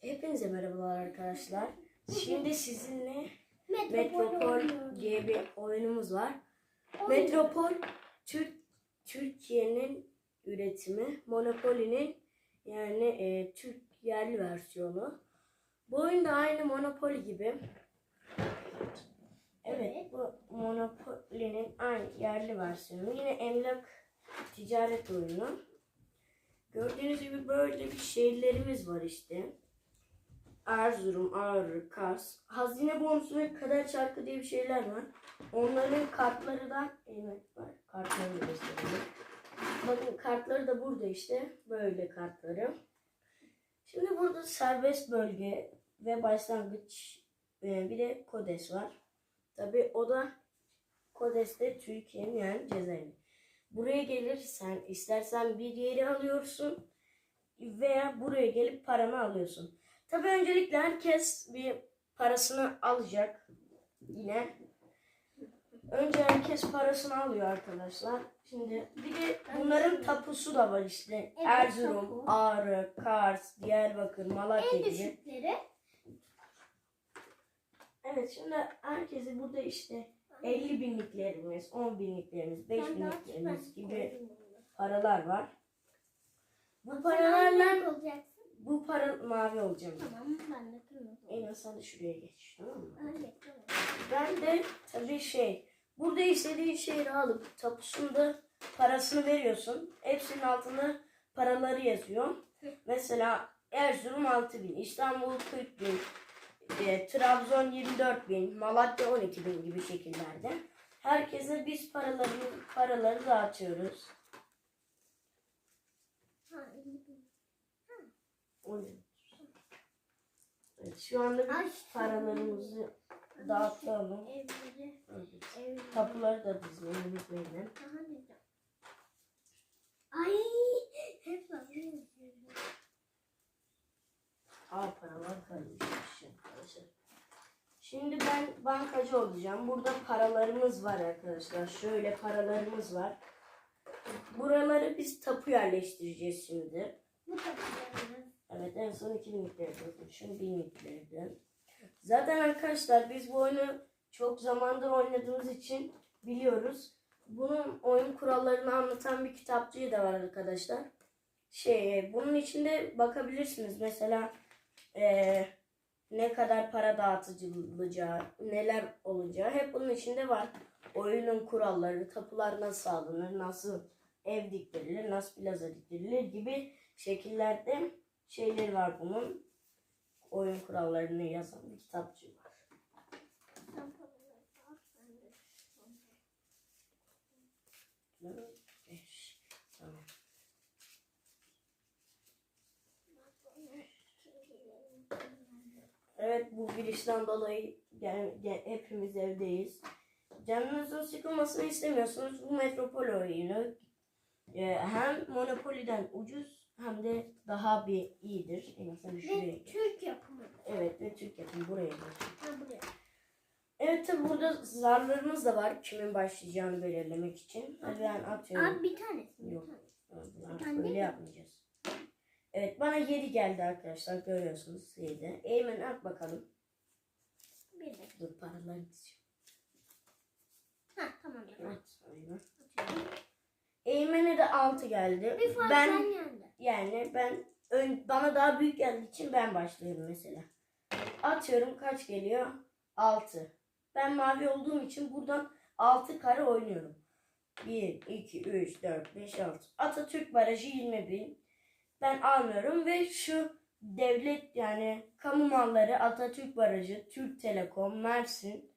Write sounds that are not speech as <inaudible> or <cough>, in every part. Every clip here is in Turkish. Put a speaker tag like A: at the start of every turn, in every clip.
A: Hepinize merhabalar arkadaşlar. Şimdi sizinle
B: Metropol,
A: diye bir oyunumuz var. Metropol Türk Türkiye'nin üretimi, Monopoly'nin yani e, Türk yerli versiyonu. Bu oyun da aynı Monopoly gibi. Evet,
B: Evet.
A: bu Monopoly'nin aynı yerli versiyonu. Yine emlak ticaret oyunu. Gördüğünüz gibi böyle bir şehirlerimiz var işte. Erzurum, Ağrı, Kars. Hazine bonusu ve kader çarkı diye bir şeyler var. Onların kartları da evet var. Kartlarını da göstereyim. Bakın kartları da burada işte. Böyle kartları. Şimdi burada serbest bölge ve başlangıç e, bir de kodes var. Tabi o da kodes de Türkiye'nin yani Cezayir'in. Buraya gelirsen istersen bir yeri alıyorsun veya buraya gelip paranı alıyorsun. Tabi öncelikle herkes bir parasını alacak yine. Önce herkes parasını alıyor arkadaşlar. Şimdi bir de bunların tapusu da var işte.
B: Evet,
A: Erzurum,
B: tapu.
A: Ağrı, Kars, Diyarbakır, Malatya
B: En
A: gibi.
B: düşükleri.
A: Evet şimdi herkesi burada işte 50 binliklerimiz, 10 binliklerimiz, 5
B: Ben
A: binliklerimiz gibi paralar var. Bu paralarla
B: olacaksın?
A: Bu para mavi olacağım.
B: Tamam ben de kırmızı
A: En
B: olacağım.
A: az sen de şuraya geç tamam mı?
B: Evet, tamam.
A: Ben de tabii şey burada istediğin şehri alıp tapusunda parasını veriyorsun. Hepsinin altında paraları yazıyor. Mesela Erzurum 6 bin, İstanbul 40 bin, e, Trabzon 24 bin, Malatya 12 bin gibi şekillerde. Herkese biz paraları paraları dağıtıyoruz. Evet, şu anda biz paralarımızı dağıtalım. Evet. Kapıları da dizmeyi unutmayın.
B: Ay hep
A: Aa paralar kaymış arkadaşlar. Şimdi ben bankacı olacağım. Burada paralarımız var arkadaşlar. Şöyle paralarımız var. Buraları biz tapu yerleştireceğiz şimdi.
B: Bu tapu yerleştireceğiz tapularımız.
A: Evet en son 2000'likleri bakmışım. 1000'liklerden. Zaten arkadaşlar biz bu oyunu çok zamandır oynadığımız için biliyoruz. Bunun oyun kurallarını anlatan bir kitapçığı da var arkadaşlar. Şey, bunun içinde bakabilirsiniz. Mesela eee, ne kadar para dağıtılacağı, neler olacağı hep bunun içinde var. Oyunun kuralları, tapular nasıl alınır, nasıl ev diktirilir, nasıl plaza diktirilir gibi şekillerde şeyleri var bunun. Oyun kurallarını yazan bir kitapçı var. Evet bu girişten dolayı gel, gel- hepimiz evdeyiz. Canınızın sıkılmasını istemiyorsunuz. Bu metropol oyunu e, hem Monopoly'den ucuz hem de daha bir iyidir. En azından şuraya.
B: Ve Türk yapımı.
A: Evet ve Türk yapın buraya.
B: Ha buraya.
A: Evet tabi burada zarlarımız da var. Kimin başlayacağını belirlemek için. Hadi ben atıyorum.
B: Abi bir tanesi. Bir
A: Yok. Artık
B: Ben
A: böyle
B: de-
A: yapmayacağız. Evet bana 7 geldi arkadaşlar. Görüyorsunuz 7. Eymen at bakalım.
B: Bir dakika.
A: Dur paraları diziyorum.
B: Ha tamam.
A: Evet. Eymen.
B: Atıyorum.
A: Eymen'e de 6 geldi.
B: Bir fark
A: ben
B: sen yendi.
A: yani ben ön, bana daha büyük geldiği için ben başlıyorum mesela. Atıyorum kaç geliyor? 6. Ben mavi olduğum için buradan 6 kare oynuyorum. 1, 2, 3, 4, 5, 6. Atatürk Barajı 20 bin. Ben almıyorum ve şu devlet yani kamu malları Atatürk Barajı, Türk Telekom, Mersin,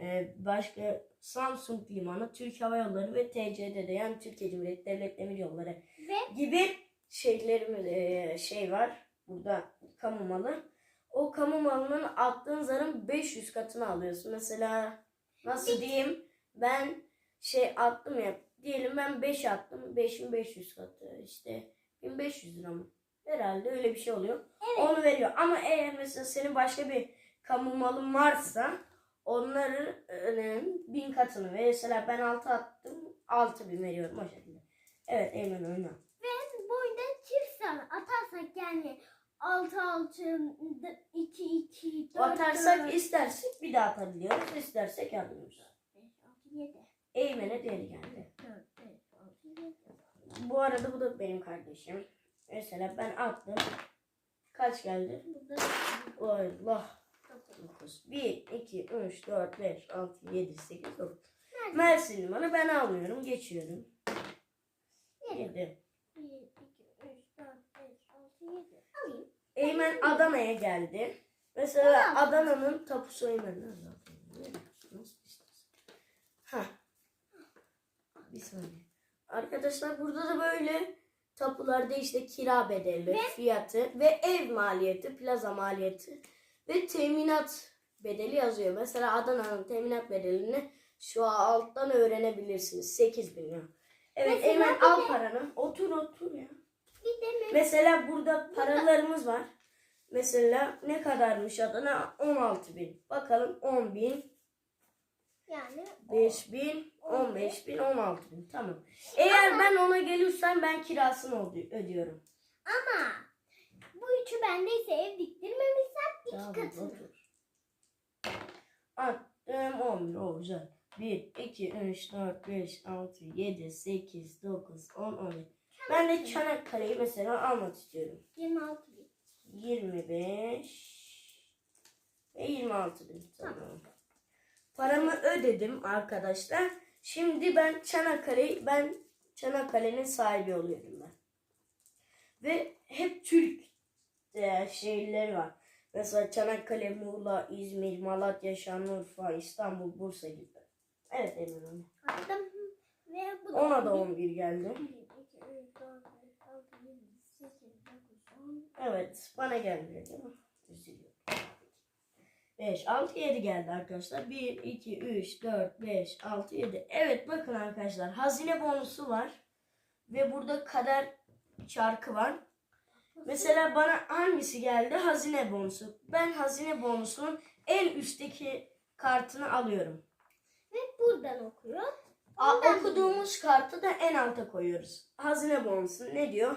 A: e, başka Samsung Limanı, Türk Hava Yolları ve TCD'de yani Türkiye Cumhuriyeti Devlet Demir Yolları
B: Ve
A: gibi şeylerimiz e, şey var burada kamu malı. O kamu malının attığın zarın 500 katını alıyorsun. Mesela nasıl diyeyim ben şey attım ya diyelim ben 5 attım 5500 katı işte 1500 lira mı? Herhalde öyle bir şey oluyor.
B: Evet.
A: Onu veriyor ama eğer mesela senin başka bir kamu malın varsa onların e, bin katını ve mesela ben 6 attım 6000 veriyorum o şekilde. Evet Eymen oyna.
B: ve bu oyunda çift sana atarsak yani 6 6 2 2 4
A: Atarsak istersek bir daha atabiliyoruz. istersek almıyoruz.
B: 5 6 7
A: Eymen'e değeri geldi.
B: 4 5 6 7
A: Bu arada bu da benim kardeşim. Mesela ben attım. Kaç geldi?
B: Burada
A: Allah.
B: 9
A: 9. 1, 2, 3, 4, 5, 6, 7, 8, 9. Mersin limanı ben almıyorum. Geçiyorum. 7.
B: 1 2 3 4 5 6 7 Alayım.
A: Eymen Adana'ya geldi. Mesela Adana'nın tapusu Eymen nerede? Nasıl istersen. Hah. Bir saniye. Arkadaşlar burada da böyle tapularda işte kira bedeli, fiyatı ve ev maliyeti, plaza maliyeti ve teminat bedeli yazıyor. Mesela Adana'nın teminat bedelini şu alttan öğrenebilirsiniz. 8 bin lira. Evet
B: Mesela
A: Eymen al
B: de-
A: paranı. Otur otur ya. Mesela burada paralarımız var. Mesela ne kadarmış Adana? 16 bin. Bakalım 10 bin,
B: Yani
A: 5 bin, 15 bin, 16 bin. Tamam. Eğer ben ona gelirsem ben kirasını ödüyorum.
B: ama üçü bendeyse ev diktirmemişsem iki
A: Tamam,
B: katını.
A: otur. Attım 10 bin. O güzel. 1, 2, 3, 4, 5, 6, 7, 8, 9, 10, 11. Ben de Çanakkale'yi mesela almak istiyorum.
B: 26 bin.
A: 25 ve 26 bin. Tamam. Paramı ödedim arkadaşlar. Şimdi ben Çanakkale ben Çanakkale'nin sahibi oluyorum ben. Ve hep Türk e, şehirleri var. Mesela Çanakkale, Muğla, İzmir, Malatya, Şanlıurfa, İstanbul, Bursa gibi. Evet Emre Hanım.
B: Attım. Ve bu
A: Ona da
B: 11.
A: 11 geldi.
B: 1, 2, 3, 4, 5, 6, 7, 8, 9, 10.
A: Evet bana gelmiyor değil mi? Üzülüyorum. 5, 6, 7 geldi arkadaşlar. 1, 2, 3, 4, 5, 6, 7. Evet bakın arkadaşlar hazine bonusu var. Ve burada kader çarkı var. Mesela bana hangisi geldi? Hazine bonusu. Ben hazine bonusunun en üstteki kartını alıyorum.
B: Ve buradan okuyor.
A: A-
B: Ondan
A: okuduğumuz kartı da en alta koyuyoruz. Hazine bonusu ne diyor?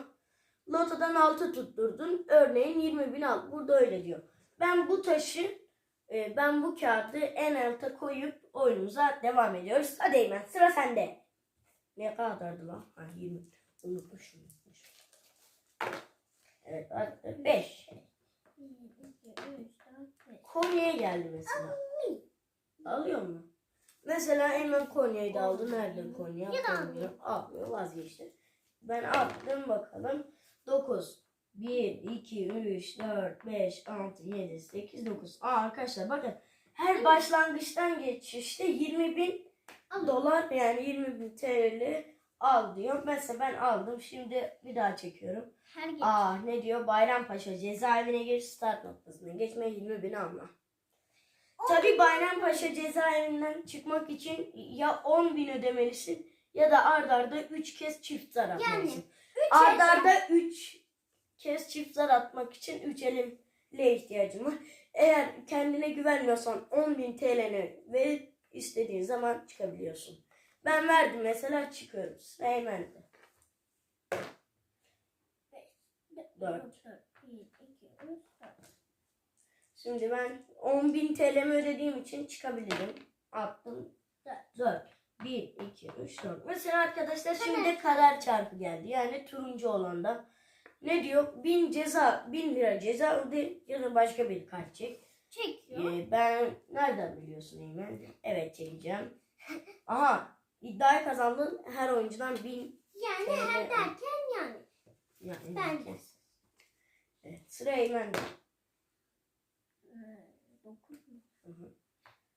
A: Lotodan 6 tutturdun. Örneğin 20 bin al. Burada öyle diyor. Ben bu taşı, e, ben bu kağıdı en alta koyup oyunumuza devam ediyoruz. Hadi Eymen sıra sende. Ne kadardı lan? Ha 20. Unutmuşum. unutmuşum. Evet 5.
B: 1, 2, 3, 4, 5.
A: Konya'ya geldi mesela. Alıyor mu? Mesela Eymen Konya'yı da aldı. Nereden Konya? Konya.
B: Almıyor
A: vazgeçti. Ben attım bakalım. 9. 1, 2, 3, 4, 5, 6, 7, 8, 9. Aa arkadaşlar bakın. Her başlangıçtan geçişte 20 bin dolar yani 20 bin TL al diyor. Mesela ben aldım. Şimdi bir daha çekiyorum.
B: Her geç.
A: Aa ne diyor? Bayrampaşa cezaevine gir start noktasına. Geçme 20 bin alma. Tabi Bayrampaşa cezaevinden çıkmak için ya 10 bin ödemelisin ya da ard arda 3 kez çift zar atmalısın. ard arda 3 kez çift zar atmak için 3 elimle ihtiyacım var. Eğer kendine güvenmiyorsan 10 bin TL'ni ve istediğin zaman çıkabiliyorsun. Ben verdim mesela çıkıyorum. Sıra Eymen'de. 4.
B: 1, 2, 3, 4.
A: Şimdi ben 10.000 TL'mi ödediğim için çıkabilirim. Attım. 4. 1, 2, 3, 4. Mesela arkadaşlar şimdi kader çarpı geldi. Yani turuncu olan da. Ne diyor? 1000 ceza, 1000 lira ceza öde ya da başka bir kart çek.
B: Çekiyor.
A: Ee, ben nereden biliyorsun Eymen? Evet çekeceğim. Aha iddiayı kazandın. Her oyuncudan 1000
B: Yani
A: TL.
B: her derken yani.
A: yani
B: Ben de.
A: Evet, sıra Eymen'de.
B: 9 mu?
A: Hı hı.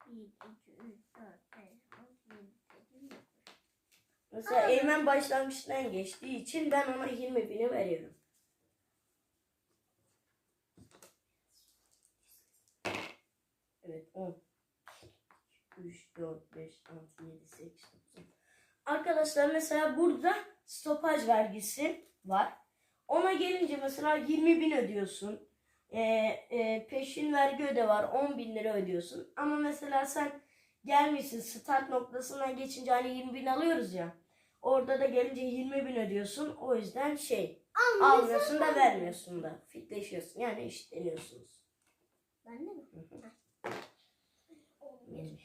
B: 1, 2, 3, 4, 5, 6, 7, 8, 9.
A: Mesela Eymen başlangıçtan geçtiği için ben ona 20 bini veriyorum. Evet 10. 3, 4, 5, 6, 7, 8, 9. Arkadaşlar mesela burada stopaj vergisi var. Ona gelince mesela 20 bin ödüyorsun. Ee, e, peşin vergi öde var 10 bin lira ödüyorsun. Ama mesela sen gelmişsin start noktasına geçince hani 20 bin alıyoruz ya. Orada da gelince 20 bin ödüyorsun. O yüzden şey
B: Almıyorsun.
A: Almıyorsun da vermiyorsun da. Fitleşiyorsun. Yani eşitleniyorsunuz.
B: Ben de mi?
A: Hı hı.
B: Ha. 11, 1, 2,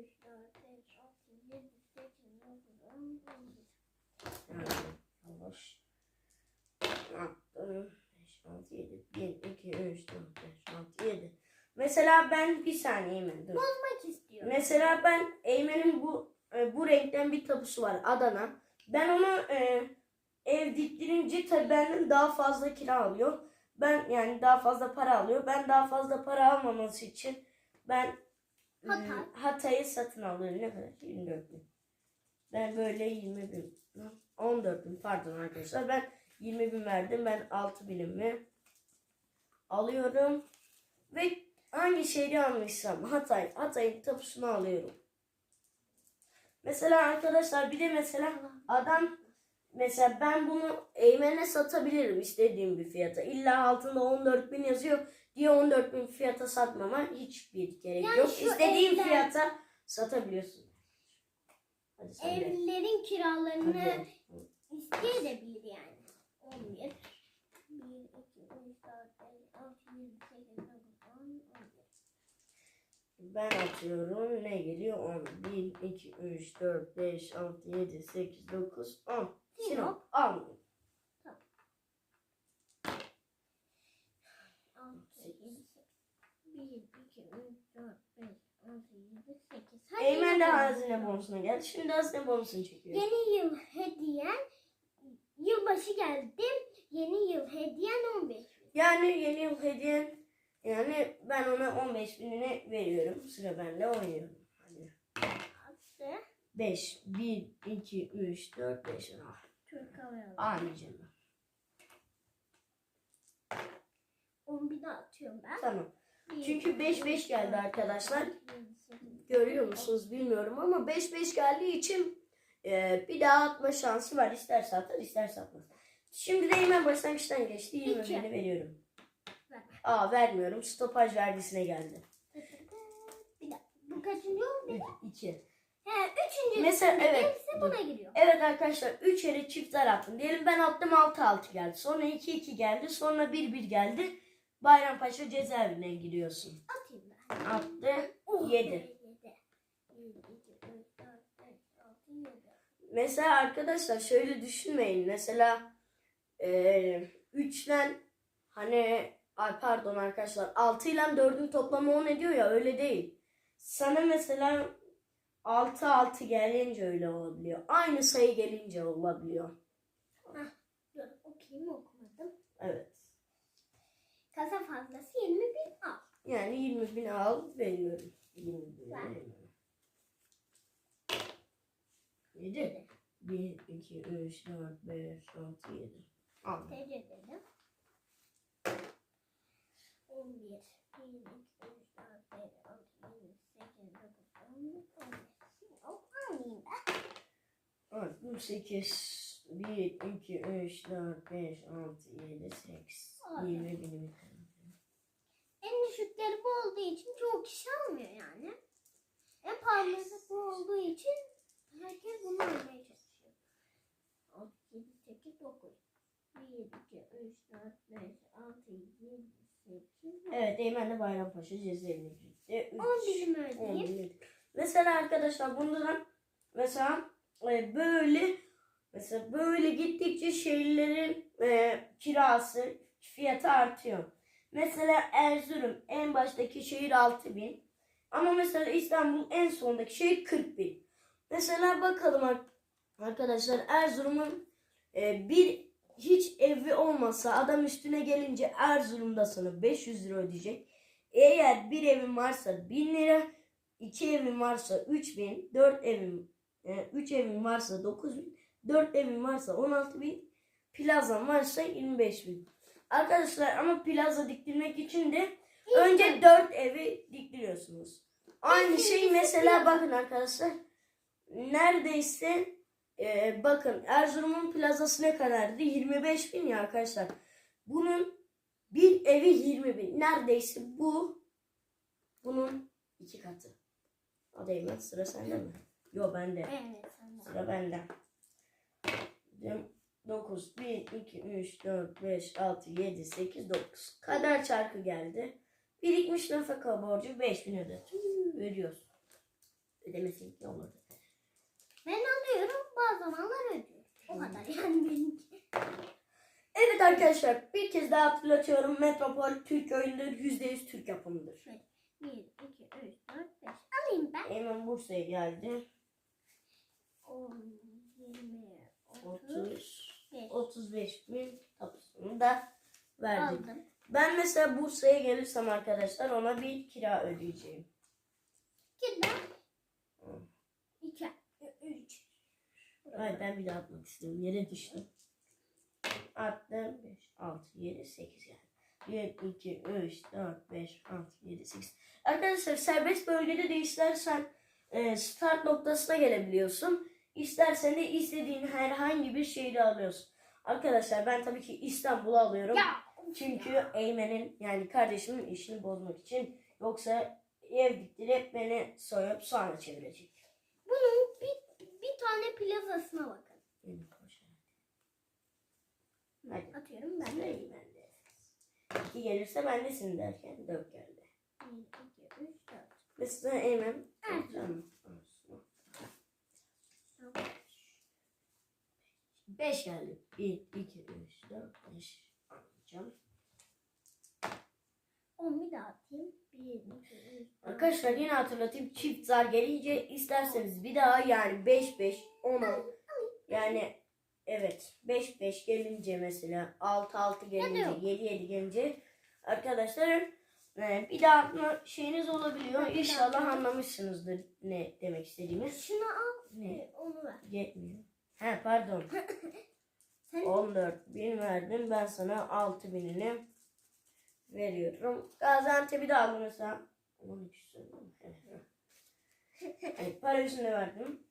B: 3, 4, 5, 6, 7, 8, 9, 10, 11.
A: 5, 6, 7. 1, 2, 3, 4, 5, 6, 7. Mesela ben bir saniye Eymen dur.
B: Bozmak istiyorum.
A: Mesela ben Eymen'in bu e, bu renkten bir tapusu var Adana. Ben onu e, ev diktirince tabii benden daha fazla kira alıyor. Ben yani daha fazla para alıyor. Ben daha fazla para almaması için ben e,
B: Hatay.
A: Hatay'ı satın alıyorum. Ne kadar? 24 bin. Ben böyle 20 bin. 14 bin pardon arkadaşlar. Ben 20 bin verdim. Ben 6 binimi alıyorum. Ve hangi şehri almışsam Hatay. Hatay'ın tapusunu alıyorum. Mesela arkadaşlar bir de mesela adam mesela ben bunu Eymen'e satabilirim istediğim bir fiyata. İlla altında 14 bin yazıyor diye 14 bin fiyata satmama hiçbir gerek
B: Yani
A: yok.
B: şu
A: İstediğin
B: evler-
A: fiyata satabiliyorsun.
B: Evlerin kiralarını isteyebilir yani. 11, 1, 2, 3, 4, 5, 6, 7, 8, 9, 10, 11.
A: Ben atıyorum. Ne geliyor? 10. 1, 2, 3, 4, 5, 6, 7, 8, 9, 10. Sinop. Almıyorum.
B: 6, 7, 1, 2, 3, 4, 5, 6, 7, 8. Hadi
A: Eymen de hazine bonusuna geldi. Şimdi hazine bonusunu çekiyor.
B: Yeni yıl hediyen yılbaşı geldi. Yeni yıl hediyen 15 bin.
A: Yani yeni yıl hediyen yani ben ona 15 binini veriyorum. Sıra bende oynuyorum. Hadi.
B: Attı.
A: 5, 1, 2, 3, 4, 5. Ah,
B: Türk Hava Yolları.
A: almayacağım ben.
B: 10 bin atıyorum ben.
A: Tamam. Çünkü
B: iki,
A: 5 5
B: üç,
A: geldi
B: dört,
A: arkadaşlar. Görüyor musunuz bilmiyorum ama 5 5 geldiği için e, bir daha atma şansı var. İsterse atar isterse atmaz. Şimdi de hemen başlangıçtan geçti. 20
B: İki.
A: bini veriyorum.
B: Ver.
A: Aa vermiyorum. Stopaj verdisine geldi.
B: Bir. Bu kaçıncı oldu?
A: 2.
B: He, üçüncü.
A: Mesela, evet.
B: Hepsi buna giriyor.
A: Evet arkadaşlar 3 yere çiftler attım. Diyelim ben attım 6 6 geldi. Sonra 2 2 geldi. Sonra 1 1 geldi. Bayrampaşa cezaevine giriyorsun.
B: Atayım ben.
A: Attı.
B: Oh,
A: Yedi. Mesela arkadaşlar şöyle düşünmeyin. Mesela eee 3'ten hani ay pardon arkadaşlar 6 ile 4'ün toplamı 10 ediyor ya öyle değil. Sana mesela 6 6 gelince öyle olabiliyor. Aynı sayı gelince olabiliyor.
B: Dur okuyayım okumadım.
A: Evet.
B: Kasa fazlası 20 bin al.
A: Yani 20 bin al veriyorum. 20 bin
B: Ver.
A: veriyorum. 7. 1, 2, 3, 4, 5, 6, 7. Al.
B: TC dedim. 11, 1, 2, 3, 4, 5, 6, 7, 8, 9, 10, 11. Hop almayayım ben.
A: Evet, bu 8. 1, 2, 3, 4, 5, 6, 7, 8.
B: Oldu.
A: 20 bin.
B: En düşükleri bu olduğu için çoğu kişi almıyor yani. En pahalısı bu olduğu için herkes bunu almaya çalışıyor. 6, 7, 8, 9. 1, 2, 3, 4, 5, 6, 7, 8,
A: Evet, Eymen de Bayrampaşa cezaevine gitti. 3,
B: 10 birim ödeyeyim.
A: Mesela arkadaşlar bundan mesela e, böyle mesela böyle gittikçe şehirlerin e, kirası fiyatı artıyor. Mesela Erzurum en baştaki şehir 6000 ama mesela İstanbul en sondaki şehir 40 bin. Mesela bakalım ar- arkadaşlar Erzurum'un e, bir hiç evi olmasa adam üstüne gelince Erzurum'da sana 500 lira ödeyecek. Eğer bir evin varsa 1000 lira, iki evin varsa 3000, dört evin, e, üç evin varsa 9000, dört evin varsa 16000, plazan varsa 25000. Arkadaşlar ama plaza diktirmek için de önce dört evi diktiriyorsunuz. Aynı şey mesela bakın arkadaşlar. Neredeyse e, bakın Erzurum'un plazası ne kadardı? 25 bin ya arkadaşlar. Bunun bir evi 20 bin. Neredeyse bu bunun iki katı. Hadi Eymen sıra sende mi? Yo bende.
B: Evet.
A: Sıra bende. Dedim, 9, 1, 2, 3, 4, 5, 6, 7, 8, 9. Kader çarkı geldi. Birikmiş nafaka borcu 5000 ödet. Veriyoruz. Ödemesi ne olurdu?
B: Ben alıyorum bazı zamanlar ödüyorum. O kadar yani benimki.
A: Evet arkadaşlar bir kez daha hatırlatıyorum. Metropol Türk oyundur. %100 Türk yapımıdır.
B: 1, 2, 3, 4, 5. Alayım ben.
A: Hemen Bursa'ya geldi.
B: 10, 20, 30,
A: 30,
B: 5.
A: 35 bin tapusunu da verdik.
B: Aldım.
A: Ben mesela Bursa'ya gelirsem arkadaşlar ona bir kira ödeyeceğim. Hı.
B: 2, 3.
A: Hayır ben bir daha atmak istiyorum. Yere düştüm. Attım. 5, 6, 7, 8 yani. 1, 2, 3, 4, 5, 6, 7, 8. Arkadaşlar serbest bölgede de istersen e, start noktasına gelebiliyorsun. İstersen de istediğin herhangi bir şehri alıyorsun. Arkadaşlar ben tabii ki İstanbul'u alıyorum.
B: Ya.
A: Çünkü Eymen'in yani kardeşimin işini bozmak için. Yoksa ev diktirip beni soyup sonra çevirecek.
B: Bunun bir, bir tane plazasına bakın.
A: Koşar. Hadi.
B: Atıyorum ben de.
A: Ben de. İki gelirse bendesin derken dört geldi.
B: 1, 2, 3, 4.
A: Mesela Eymen.
B: Evet.
A: Tamam. Beş geldi. Bir, iki, üç, dört, beş. Anlayacağım.
B: 10 bir daha atayım. 1, 2, 3, 4.
A: Arkadaşlar yine hatırlatayım. Çift zar gelince isterseniz bir daha yani 5 5 10 yani evet 5 5 gelince mesela 6 6 gelince
B: yok.
A: 7 7 gelince arkadaşlar e, bir daha atma şeyiniz olabiliyor. İnşallah anlamışsınızdır ne demek istediğimi.
B: Şunu al.
A: Ne?
B: e, Onu ver.
A: Yetmiyor. He pardon. <coughs>
B: Sen
A: 14 bin verdim. Ben sana 6 binini veriyorum. Gaziantep'i de mesela. 13 söyledim. Evet, para üstüne verdim.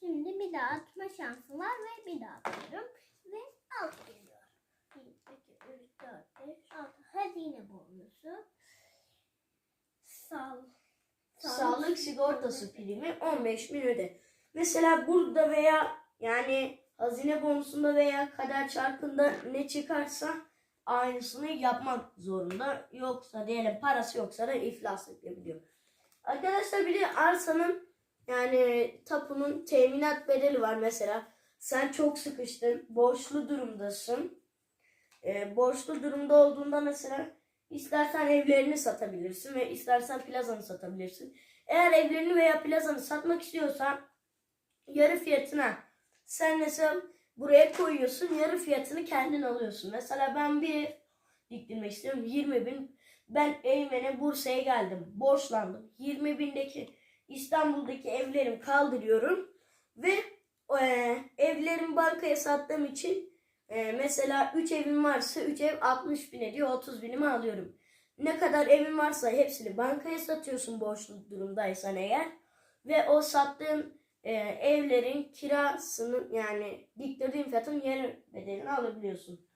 B: Şimdi bir daha atma şansı var ve bir daha atıyorum. Ve alt geliyor. 1, 2, 3, 4, 5, 6. Hazine bonusu. Sağ
A: Sağlık sigortası primi 15 bin öde. Mesela burada veya yani hazine bonusunda veya kader çarkında ne çıkarsa aynısını yapmak zorunda. Yoksa diyelim parası yoksa da iflas edebiliyor. Arkadaşlar bir de arsanın yani tapunun teminat bedeli var mesela. Sen çok sıkıştın, borçlu durumdasın. Ee, borçlu durumda olduğunda mesela istersen evlerini satabilirsin ve istersen plazanı satabilirsin. Eğer evlerini veya plazanı satmak istiyorsan yarı fiyatına sen mesela buraya koyuyorsun yarı fiyatını kendin alıyorsun. Mesela ben bir diktirmek istiyorum 20 bin. Ben Eymen'e Bursa'ya geldim. Borçlandım. 20 bindeki İstanbul'daki evlerimi kaldırıyorum. Ve e, evlerimi bankaya sattığım için e, mesela 3 evim varsa 3 ev 60 bin ediyor. 30 binimi alıyorum. Ne kadar evin varsa hepsini bankaya satıyorsun borçlu durumdaysan eğer. Ve o sattığın e, evlerin kirasının yani diktirdiğin fiyatın yarı bedelini alabiliyorsun.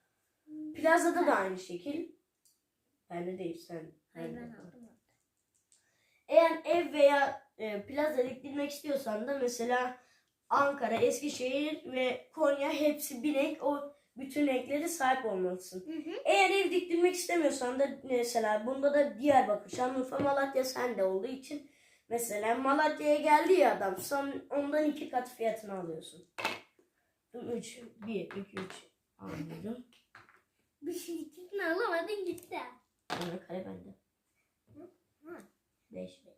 A: Plazada da aynı şekil. Bende değil sen.
B: Hayır ben aldım.
A: Eğer ev veya e, plaza diktirmek istiyorsan da mesela Ankara, Eskişehir ve Konya hepsi bir renk. O bütün renklere sahip olmalısın.
B: Hı hı.
A: Eğer ev diktirmek istemiyorsan da mesela bunda da Diyarbakır, Şanlıurfa, Malatya sende olduğu için mesela Malatya'ya geldi ya adam sen ondan iki kat fiyatını alıyorsun. 3, 1, 2, 3 anladım.
B: Bir şey ikisini alamadın gitti.
A: Sonra kare bende.
B: Hı.
A: 5.
B: 1,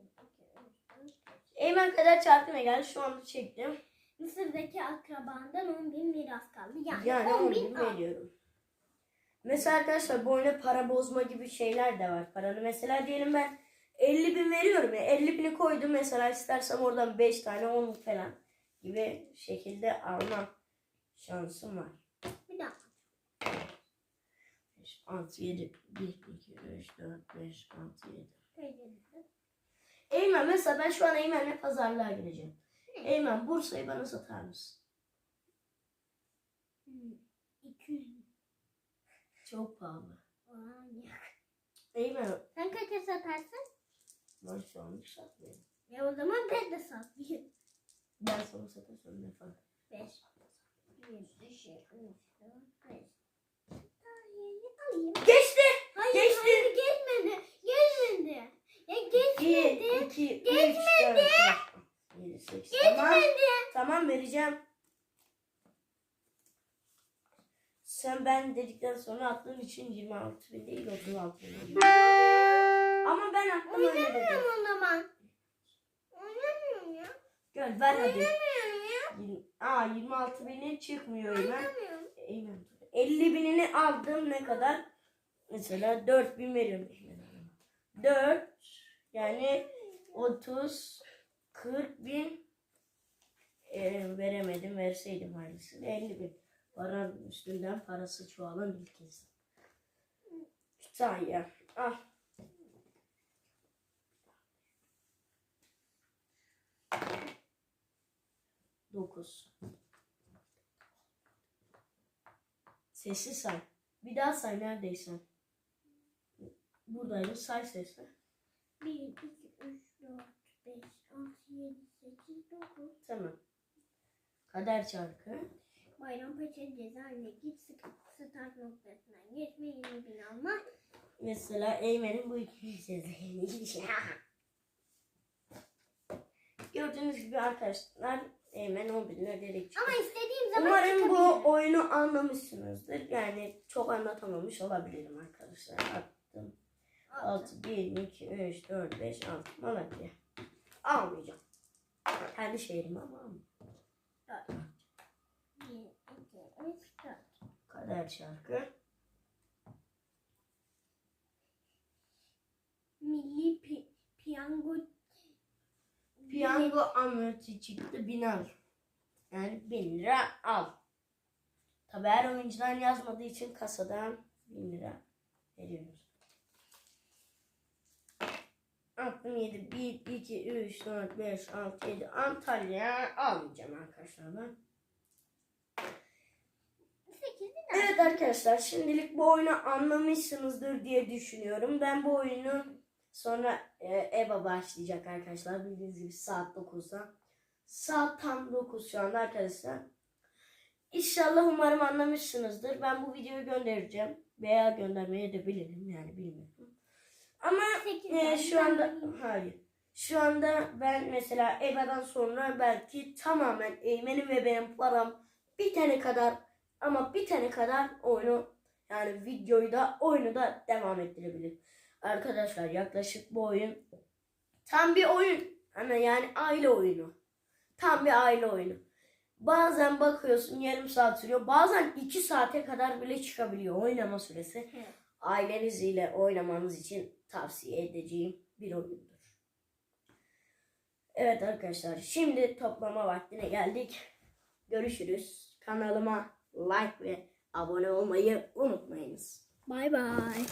B: 2, 3, 4, 5.
A: Eymen kadar çarpıma geldi. Şu anda çektim.
B: Mısır'daki akrabandan 10 bin miras kaldı. Yani,
A: Yani
B: 10
A: 10
B: bin
A: bin veriyorum. Mesela arkadaşlar bu oyunda para bozma gibi şeyler de var. Paranı mesela diyelim ben 50 bin veriyorum ya. 50 bini koydum mesela istersem oradan 5 tane 10 falan gibi şekilde alma şansım var.
B: Bir daha.
A: 5, 6, 7, 1, 2, 3, 4, 5, 6, 7.
B: Teyzemizde.
A: Eymen mesela ben şu an Eymen'le pazarlığa gideceğim.
B: Hı.
A: Eymen Bursa'yı bana satar mısın?
B: Hmm, 200 bin.
A: Çok pahalı. Eymen
B: Sen kaça satarsın?
A: Ben şu an satmıyorum.
B: E o zaman ben de satayım.
A: Ben sana satarsam ne fark?
B: 5. 7, 3, 4, 5. alayım.
A: Geçti.
B: Hayır,
A: Geçti.
B: hayır geçmedi. Geçmedi. Ya geçmedi.
A: 1, 2, 3, 4,
B: Geçmedi.
A: 5, 7, 8. Tamam.
B: Geçmedi.
A: Tamam vereceğim. Sen ben dedikten sonra attığın için 26 bin değil 36 bin. Ama ben aklım öyle dedi.
B: Oynamıyorum o zaman. Oynamıyorum ya.
A: Gel ver hadi.
B: Oynamıyorum ya.
A: Yirmi- Aa 26 bini çıkmıyor hemen.
B: Oynamıyorum.
A: Eymen. 50 binini aldım ne kadar? Mesela 4 bin veriyorum. Eymen Hanım'a. 4 yani 30 40 bin Ee, veremedim verseydim aynısını 50 bin. Paranın üstünden parası çoğalan ilk insan. Kütahya. Ah 9. Sesli say. Bir daha say neredeysen. Buradaydı say sesli.
B: 1, 2, 3, 4, 5, 6, 7, 8, 9.
A: Tamam. Kader çarkı.
B: Bayrampaşa cezaevine git start noktasından geçme 20 bin alma.
A: Mesela Eymen'in bu ikinci cezaevine <laughs> <laughs> Gördüğünüz gibi arkadaşlar Eymen 10 bin lira direkt.
B: Ama istediğim zaman
A: Umarım bu oyunu anlamışsınızdır. Yani çok anlatamamış olabilirim arkadaşlar. Attım. 6, 1, 2, 3, 4, 5, 6. Malatya. Almayacağım. Kendi şehrim ama almayacağım.
B: 1, 2, 3, 4.
A: Kader şarkı.
B: Milli pi piyango
A: Piyango anlatı çıktı. Bin al. Yani bin lira al. Tabi her oyuncudan yazmadığı için kasadan bin lira veriyoruz. Attım 7, 1, 2, 3, 4, 5, 6, 7. Antalya almayacağım arkadaşlar ben.
B: 8 bin
A: Evet arkadaşlar şimdilik bu oyunu anlamışsınızdır diye düşünüyorum. Ben bu oyunu sonra e, EBA başlayacak arkadaşlar. Bildiğiniz gibi saat 9'da. Saat tam 9 şu anda arkadaşlar. İnşallah umarım anlamışsınızdır. Ben bu videoyu göndereceğim. Veya göndermeye de bilirim yani bilmiyorum. Ama e, şu anda hayır. Şu anda ben mesela EBA'dan sonra belki tamamen Eymen'in ve benim param bir tane kadar ama bir tane kadar oyunu yani videoyu da oyunu da devam ettirebilir. Arkadaşlar yaklaşık bu oyun tam bir oyun. Ama yani aile oyunu. Tam bir aile oyunu. Bazen bakıyorsun yarım saat sürüyor. Bazen iki saate kadar bile çıkabiliyor oynama süresi.
B: Evet.
A: Aileniz ile oynamanız için tavsiye edeceğim bir oyundur. Evet arkadaşlar şimdi toplama vaktine geldik. Görüşürüz. Kanalıma like ve abone olmayı unutmayınız.
B: Bay bay.